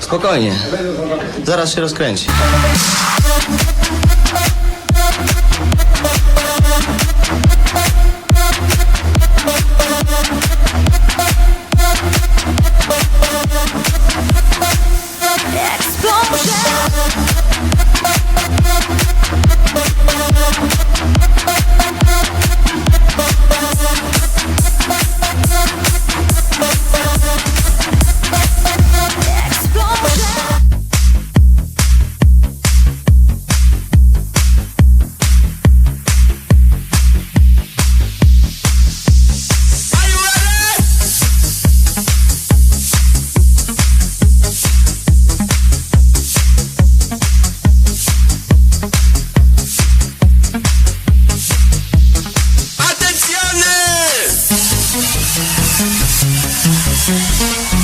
Spokojnie. Zaraz się rozkręci. you